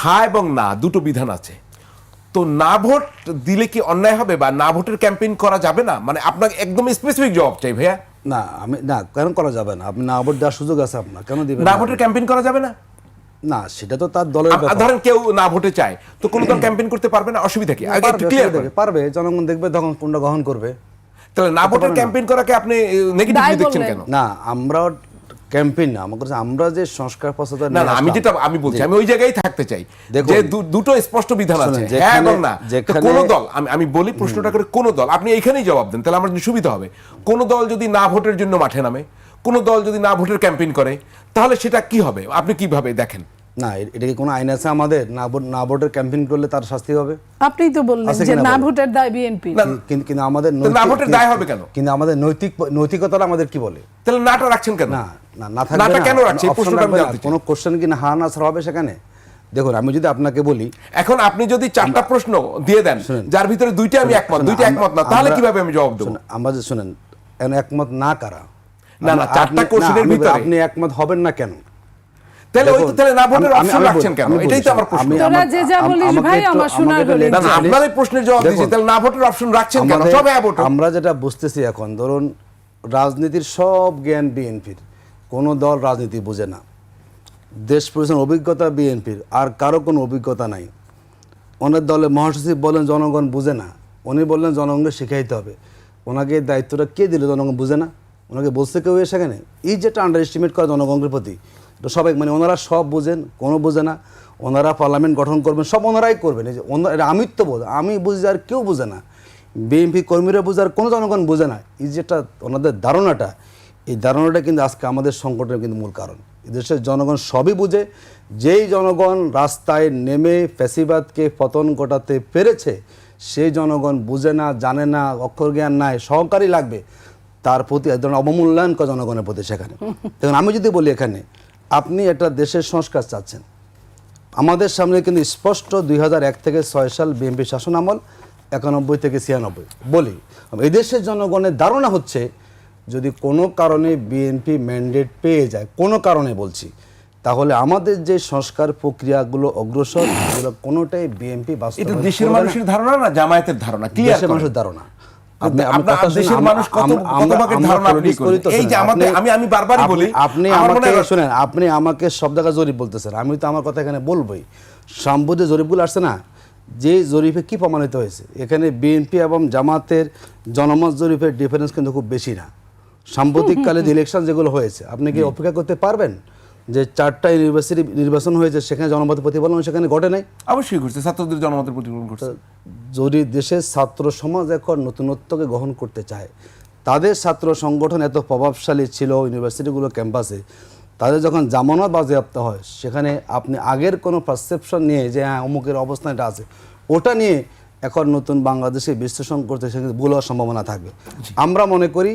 হা এবং না দুটো বিধান আছে। তো না ভোট দিলে কি অন্যায় হবে বা না ভোটের ক্যাম্পেইন করা যাবে না? মানে আপনাকে একদম স্পেসিফিক জবাব চাই ভাইয়া। না আমি না কেন করা যাবে না? আপনি না ভোট দেওয়ার সুযোগ আছে আপনার কেন দিবেন না ভোটের ক্যাম্পেইন করা যাবে না? না সেটা তো তার দলের ব্যাপার। ধরেন কেউ না ভোটে চায় তো কোনো দল ক্যাম্পেইন করতে পারবে না? অসুবিধা কি? আগে একটু পারবে, ক্লিয়ার অসুবিধা কি? পারবে জনগণ দেখবে তখন কোনটা গ্রহণ করবে। তাহলে না ভোটের। ক্যাম্পেইন করাকে আপনি নেগেটিভলি দেখছেন কেন? না আমরা ক্যাম্পেইন না আমার কাছে আমরা যে সংস্কার প্রস্তাব না আমি যেটা আমি বলছি আমি ওই জায়গায় থাকতে চাই। যে দুটো স্পষ্ট বিধান আছে। হ্যাঁ এবং না কোন দল আমি আমি বলি প্রশ্নটা করে কোন দল আপনি এইখানেই জবাব দেন তাহলে আমার জন্য সুবিধা হবে। কোন দল যদি না ভোটের জন্য মাঠে নামে কোন দল যদি না ভোটের ক্যাম্পেইন করে তাহলে সেটা কি হবে? আপনি কীভাবে দেখেন? না এটা কি কোনো আইন আছে আমাদের? না ভোট না ভোটের ক্যাম্পেইন করলে তার শাস্তি হবে? আপনিই তো বললেন যে না ভোটের দায় বিএনপি। কিন্তু কিন্তু আমাদের না ভোটের দায় হবে কেন? কিন্তু আমাদের নৈতিক নৈতিকতাটা আমাদের কি বলে? তাহলে নাটা রাখছেন কেন? না না না থাকবে কেন রাখছে? প্রশ্নটা আমি জানতে কোনো কোশ্চেন কি না হা না ছাড়া হবে সেখানে? দেখুন আমি যদি আপনাকে বলি এখন আপনি যদি চারটা প্রশ্ন দিয়ে দেন যার ভিতরে দুইটা আমি একমত দুইটা একমত না তাহলে কীভাবে আমি জবাব দেবো? আমরা যে শুনেন এখন একমত না কারা? না, না, চারটা আমি- ভিতরে। আপনি একমত হবেন না কেন? তাহলে ওই তো তাহলে না ভোটের অপশন রাখছেন কেন? এটাই তো আমার প্রশ্ন। আমি- তোরা যে যা বলিস ভাই, আমার শোনার হলে না আপনার এই প্রশ্নের জবাব দিয়েছি তাহলে না ভোটের অপশন রাখছেন কেন? সব হ্যাঁ ভোট। আমরা যেটা বুঝতেছি এখন ধরুন রাজনীতির সব জ্ঞান বিএনপির। কোনো দল রাজনীতি বোঝে না। দেশ পরিচালনার অভিজ্ঞতা বিএনপির, আর কারও কোনো অভিজ্ঞতা নাই। ওনার দলে মহাসচিব বলেন, জনগণ বুঝে না। উনি বললেন, জনগণকে শিখাইতে হবে। ওনাকে দায়িত্বটা কে দিল, জনগণ বুঝে না? ওনাকে বলছে কেউ সেখানে? এই যেটা আন্ডার এস্টিমেট করে জনগণের প্রতি তো সবাই মানে ওনারা সব বুঝেন, কোনো বুঝে না। ওনারা পার্লামেন্ট গঠন করবেন, সব ওনারাই করবেন। এই যে ওনারা আমিত্ব বোধ, আমি বুঝি আর কেউ বুঝে না। বিএনপি কর্মীরা বুঝে আর কোনো জনগণ বোঝে না। এই যেটা ওনাদের ধারণাটা এই ধারণাটা কিন্তু আজকে আমাদের সংকটের কিন্তু মূল কারণ। দেশের জনগণ সবই বুঝে, যেই জনগণ রাস্তায় নেমে ফ্যাসিবাদকে পতন ঘটাতে পেরেছে, সেই জনগণ বুঝে না, জানে না, অক্ষর জ্ঞান নাই, সহকারী লাগবে, তার প্রতি এক ধরনের অবমূল্যায়ন জনগণের প্রতি সেখানে। দেখুন, আমি যদি বলি এখানে, আপনি একটা দেশের সংস্কার চাচ্ছেন। আমাদের সামনে কিন্তু স্পষ্ট দুই এক থেকে ছয় সাল বিএনপি শাসন আমল, একানব্বই থেকে ছিয়ানব্বই। বলি, এই দেশের জনগণের ধারণা হচ্ছে যদি কোনো কারণে বিএনপি ম্যান্ডেট পেয়ে যায় কোনো কারণে বলছি তাহলে আমাদের যে সংস্কার প্রক্রিয়াগুলো অগ্রসর এগুলো কোনোটাই বিএনপি এটা দেশের মানুষের ধারণা না জামায়াতের ধারণা? দেশের মানুষের ধারণা। আপনি আমাকে সব জায়গায় জরিপ বলতেছেন আমি তো আমার কথা এখানে বলবোই। সাম্প্রতিক জরিপগুলো আসছে না? যে জরিপে কি প্রমাণিত হয়েছে? এখানে বিএনপি এবং জামাতের জনমত জরিপের ডিফারেন্স কিন্তু খুব বেশি না। সাম্প্রতিককালে যে ইলেকশন যেগুলো হয়েছে আপনি কি অপেক্ষা করতে পারবেন যে চারটা ইউনিভার্সিটি নির্বাচন হয়েছে সেখানে জনমত প্রতিফলন সেখানে ঘটে নাই? অবশ্যই ঘটছে ছাত্রদের জনমতের প্রতিফলন ঘটছে। যদি দেশের ছাত্র সমাজ এখন নতুনত্বকে গ্রহণ করতে চায় তাদের ছাত্র সংগঠন এত প্রভাবশালী ছিল ইউনিভার্সিটিগুলো ক্যাম্পাসে তাদের যখন জামানত বাজেয়াপ্ত হয় সেখানে আপনি আগের কোনো পারসেপশন নিয়ে যে হ্যাঁ অমুকের অবস্থান এটা আছে ওটা নিয়ে এখন নতুন বাংলাদেশে বিশ্লেষণ করতে সেখানে ভুল হওয়ার সম্ভাবনা থাকবে। আমরা মনে করি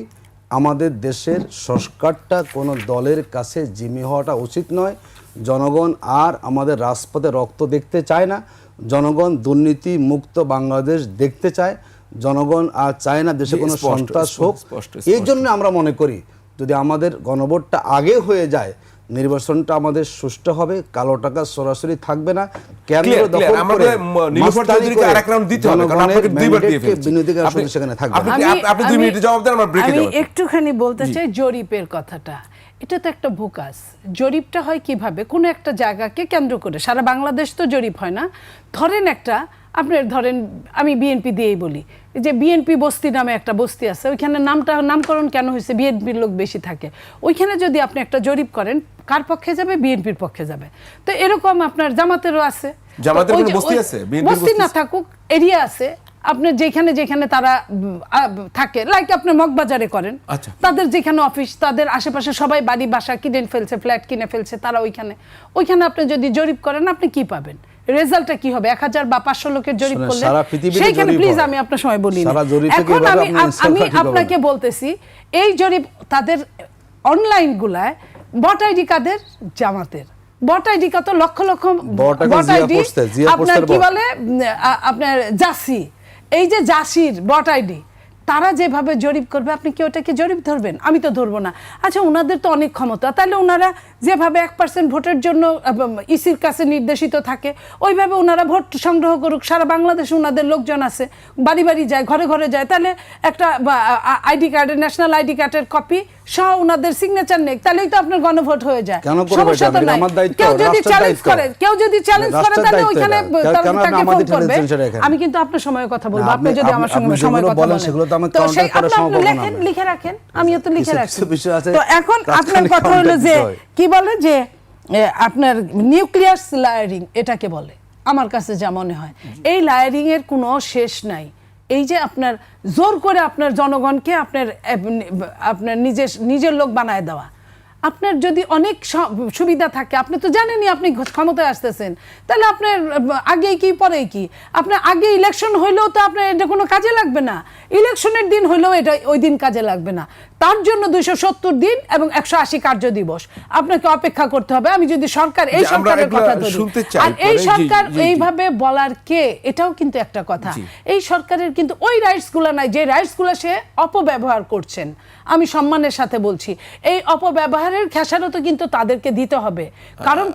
আমাদের দেশের সংস্কারটা কোনো দলের কাছে জিমি হওয়াটা উচিত নয়। জনগণ আর আমাদের রাজপথে রক্ত দেখতে চায় না। জনগণ দুর্নীতি মুক্ত বাংলাদেশ দেখতে চায়। জনগণ আর চায় না দেশে কোনো সন্ত্রাস হোক। এই জন্য আমরা মনে করি যদি আমাদের গণভোটটা আগে হয়ে যায় নির্বাচনটা আমাদের সুষ্ঠু হবে কালো টাকা সরাসরি থাকবে না। কেন্দ্র দখল করে আমি-। একটুখানি বলতে চাই জরিপের কথাটা। এটা তো একটা ভোকাস। জরিপটা হয় কীভাবে? কোনো একটা জায়গাকে কেন্দ্র করে। সারা বাংলাদেশ তো জরিপ হয় না। ধরেন একটা আপনার ধরেন আমি বিএনপি দিয়েই বলি যে বিএনপি বস্তি নামে একটা বস্তি আছে ওইখানে নামটা নামকরণ কেন হয়েছে? বিএনপির লোক বেশি থাকে। ওইখানে যদি আপনি একটা জরিপ করেন কার পক্ষে যাবে? বিএনপির পক্ষে যাবে। তো এরকম আপনার জামাতেরও আছে। বস্তি না থাকুক এরিয়া আছে। আপনার যেখানে যেখানে তারা থাকে লাইক আপনি মগবাজারে করেন আচ্ছা। তাদের যেখানে অফিস তাদের আশেপাশে সবাই বাড়ি বাসা কিনে ফেলছে ফ্ল্যাট কিনে ফেলছে তারা ওইখানে। ওইখানে আপনি যদি জরিপ করেন আপনি কি পাবেন? রেজাল্টটা কি হবে? এক হাজার বা পাঁচশো লোকের জরিপ করলে সেইখানে প্লিজ আমি আপনার সময় বলি এখন আমি আমি আপনাকে বলতেছি এই জরিপ তাদের অনলাইন গুলায় বট আইডি কাদের? জামাতের। বট আইডি কত লক্ষ লক্ষ বট আইডি আপনার কি বলে? আপনার জাসি। এই যে জাসির বট আইডি। তারা যেভাবে জরিপ করবে আপনি কি ওটাকে জরিপ ধরবেন? আমি তো ধরবো না। আচ্ছা ওনাদের তো অনেক ক্ষমতা। তাহলে ওনারা যেভাবে এক পার্সেন্ট ভোটের জন্য ইসির কাছে নির্দেশিত থাকে ওইভাবে ওনারা ভোট সংগ্রহ করুক। সারা বাংলাদেশে ওনাদের লোকজন আছে। বাড়ি বাড়ি যায় ঘরে ঘরে যায়। তাহলে একটা আইডি কার্ডের ন্যাশনাল আইডি কার্ডের কপি সহ ওনাদের সিগনেচার নেই। তাহলেই তো আপনার গণভোট হয়ে যায়। সমস্যা তো নাই। কেউ যদি চ্যালেঞ্জ করে কেউ যদি চ্যালেঞ্জ করে তাহলে ওইখানে তাকে ফোন করবে? আমি কিন্তু আপনার সময় কথা বলব। আপনি আপনি- যদি আমার সঙ্গে সময় কথা বলেন বলেন সেগুলো তো আমি তো counter সেই করা সম্ভব না লেখেন লিখে রাখেন আমিও তো লিখে তো এখন আপনার কথা হলো যে কি বলে যে আপনার নিউক্লিয়াস লায়ারিং এটাকে বলে আমার কাছে যা মনে হয়। এই লায়ারিং এর কোনো শেষ নাই। এই যে আপনার জোর করে আপনার জনগণকে আপনার আপনার নিজের নিজের লোক বানায় দেওয়া আপনার যদি অনেক সুবিধা থাকে, আপনি তো জানেনই আপনি ক্ষমতায় আসতেছেন, তাহলে আপনার, আগে কি, পরে কি? আপনার আগে ইলেকশন হইলেও তো আপনার এটা কোনো কাজে লাগবে না। ইলেকশনের দিন হইলেও এটা ওই দিন কাজে লাগবে না। তার জন্য দুইশো সত্তর দিন এবং একশো আশি কার্য দিবস আপনাকে অপেক্ষা করতে হবে। আমি যদি সরকার এই সরকারের কথা ধরি আর এই সরকার জি, জি। এইভাবে বলার কে এটাও কিন্তু একটা কথা। এই সরকারের কিন্তু ওই রাইটসগুলো নাই যে রাইটসগুলো সে অপব্যবহার করছেন। আমি সম্মানের সাথে বলছি এই অপব্যবহারের খেসারত কিন্তু তাদেরকে দিতে হবে। কারণ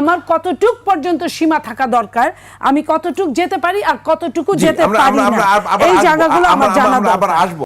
আমার কতটুক পর্যন্ত সীমা থাকা দরকার আমি কতটুক যেতে পারি আর কতটুকু যেতে পারি না। এই। জায়গাগুলো আমার জানা আবার দরকার। আসব।